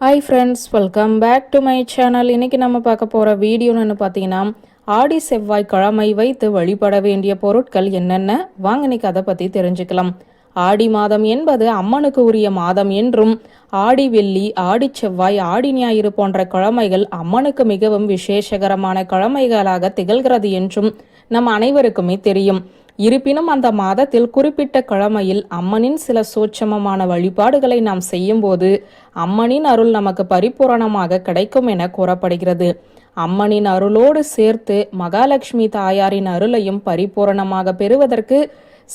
Hi friends welcome back to my channel இன்னைக்கு நம்ம பார்க்க போகிற வீடியோன்னு பார்த்தீங்கன்னா ஆடி செவ்வாய் கிழமை வைத்து வழிபட வேண்டிய பொருட்கள் என்னென்ன? வாங்க இன்னைக்கு அதை பற்றி தெரிஞ்சுக்கலாம். ஆடி மாதம் என்பது அம்மனுக்கு உரிய மாதம் என்றும் ஆடி வெள்ளி ஆடி செவ்வாய் ஆடி ஞாயிறு போன்ற கிழமைகள் அம்மனுக்கு மிகவும் விசேஷகரமான கிழமைகளாக திகழ்கிறது என்றும் நம் அனைவருக்குமே தெரியும். இருப்பினும் அந்த மாதத்தில் குறிப்பிட்ட கிழமையில் அம்மனின் சில சூட்சமமான வழிபாடுகளை நாம் செய்யும்போது அம்மனின் அருள் நமக்கு பரிபூரணமாக கிடைக்கும் என கூறப்படுகிறது. அம்மனின் அருளோடு சேர்த்து மகாலட்சுமி தாயாரின் அருளையும் பரிபூரணமாக பெறுவதற்கு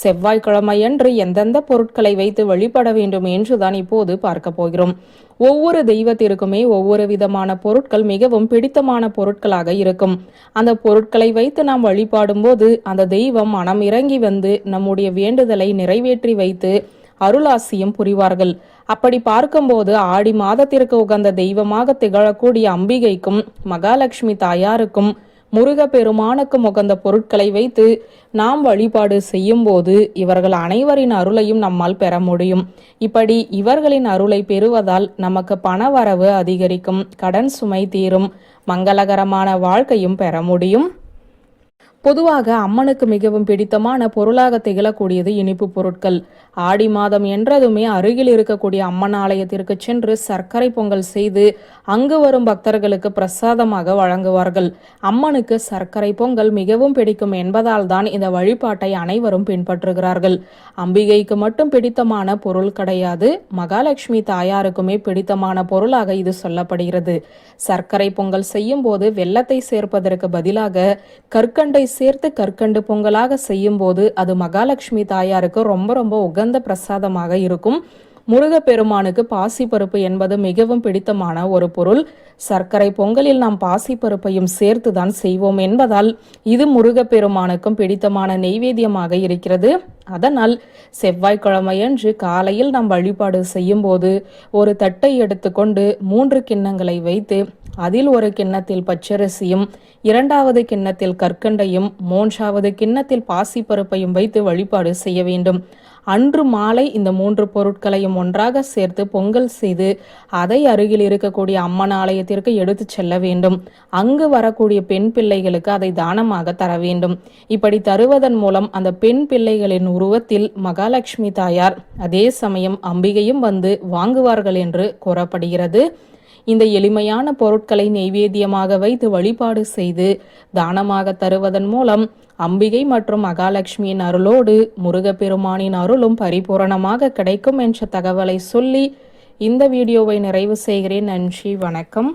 செவ்வாய்க்கிழமையன்று எந்தெந்த பொருட்களை வைத்து வழிபட வேண்டும் என்றுதான் இப்போது பார்க்க போகிறோம். ஒவ்வொரு தெய்வத்திற்குமே ஒவ்வொரு விதமான பொருட்கள் மிகவும் பிடித்தமான பொருட்களாக இருக்கும். அந்த பொருட்களை வைத்து நாம் வழிபாடும் போது அந்த தெய்வம் மனம் இறங்கி வந்து நம்முடைய வேண்டுதலை நிறைவேற்றி வைத்து அருளாசியும் புரிவார்கள். அப்படி பார்க்கும்போது ஆடி மாதத்திற்கு உகந்த தெய்வமாக திகழக்கூடிய அம்பிகைக்கும் மகாலட்சுமி தாயாருக்கும் முருகப்பெருமானுக்கும் உகந்த பொருட்களை வைத்து நாம் வழிபாடு செய்யும் போது இவர்கள் அனைவரின் அருளையும் நம்மால் பெற முடியும். இப்படி இவர்களின் அருளை பெறுவதால் நமக்கு பணவரவு அதிகரிக்கும் கடன் சுமை தீரும் மங்களகரமான வாழ்க்கையும் பெற முடியும். பொதுவாக அம்மனுக்கு மிகவும் பிடித்தமான பொருளாக திகழக்கூடியது இனிப்பு பொருட்கள். ஆடி மாதம் என்றதுமே அருகில் இருக்கக்கூடிய அம்மன் ஆலயத்திற்கு சென்று சர்க்கரை பொங்கல் செய்து அங்கு வரும் பக்தர்களுக்கு பிரசாதமாக வழங்குவார்கள். அம்மனுக்கு சர்க்கரை பொங்கல் மிகவும் பிடிக்கும் என்பதால் தான் இந்த வழிபாட்டை அனைவரும் பின்பற்றுகிறார்கள். அம்பிகைக்கு மட்டும் பிடித்தமான பொருள் கிடையாது. மகாலட்சுமி தாயாருக்குமே பிடித்தமான பொருளாக இது சொல்லப்படுகிறது. சர்க்கரை பொங்கல் செய்யும் போது வெள்ளத்தை சேர்ப்பதற்கு பதிலாக கற்கண்டை சேர்த்து கற்கண்டு பொங்கலாக செய்யும்போது அது மகாலட்சுமி தாயாருக்கு ரொம்ப ரொம்ப உகந்த பிரசாதமாக இருக்கும். முருகப்பெருமானுக்கு பாசிப்பருப்பு என்பது மிகவும் பிடித்தமான ஒரு பொருள். சர்க்கரை பொங்கலில் நாம் பாசிப்பருப்பையும் சேர்த்துதான் செய்வோம் என்பதால் இது முருகப்பெருமானுக்கும் பிடித்தமான நெய்வேத்தியமாக இருக்கிறது. அதனால் செவ்வாய்க்கிழமையன்று காலையில் நாம் வழிபாடு செய்யும்போது ஒரு தட்டை எடுத்துக்கொண்டு மூன்று கிண்ணங்களை வைத்து அதில் ஒரு கிண்ணத்தில் பச்சரிசியும் இரண்டாவது கிண்ணத்தில் கற்கண்டையும் மூன்றாவது கிண்ணத்தில் பாசிப்பருப்பையும் வைத்து வழிபாடு செய்ய வேண்டும். அன்று மாலை இந்த மூன்று பொருட்களையும் ஒன்றாக சேர்த்து பொங்கல் செய்து அதை அருகில் இருக்கக்கூடிய அம்மன் ஆலயத்திற்கு எடுத்து செல்ல வேண்டும். அங்கு வரக்கூடிய பெண் பிள்ளைகளுக்கு அதை தானமாக தர வேண்டும். இப்படி தருவதன் மூலம் அந்த பெண் பிள்ளைகளின் உருவத்தில் மகாலட்சுமி தாயார் அதே சமயம் அம்பிகையும் வந்து வாங்குவார்கள் என்று கூறப்படுகிறது. இந்த எளிமையான பொருட்களை நெய்வேத்தியமாக வைத்து வழிபாடு செய்து தானமாக தருவதன் மூலம் அம்பிகை மற்றும் மகாலட்சுமியின் அருளோடு முருகப்பெருமானின் அருளும் பரிபூரணமாக கிடைக்கும் என்ற தகவலை சொல்லி இந்த வீடியோவை நிறைவு செய்கிறேன். நன்றி வணக்கம்.